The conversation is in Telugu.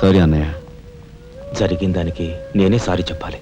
సరే అన్నయ్య. జరిగిన దానికి నేనే సారీ చెప్పాలి.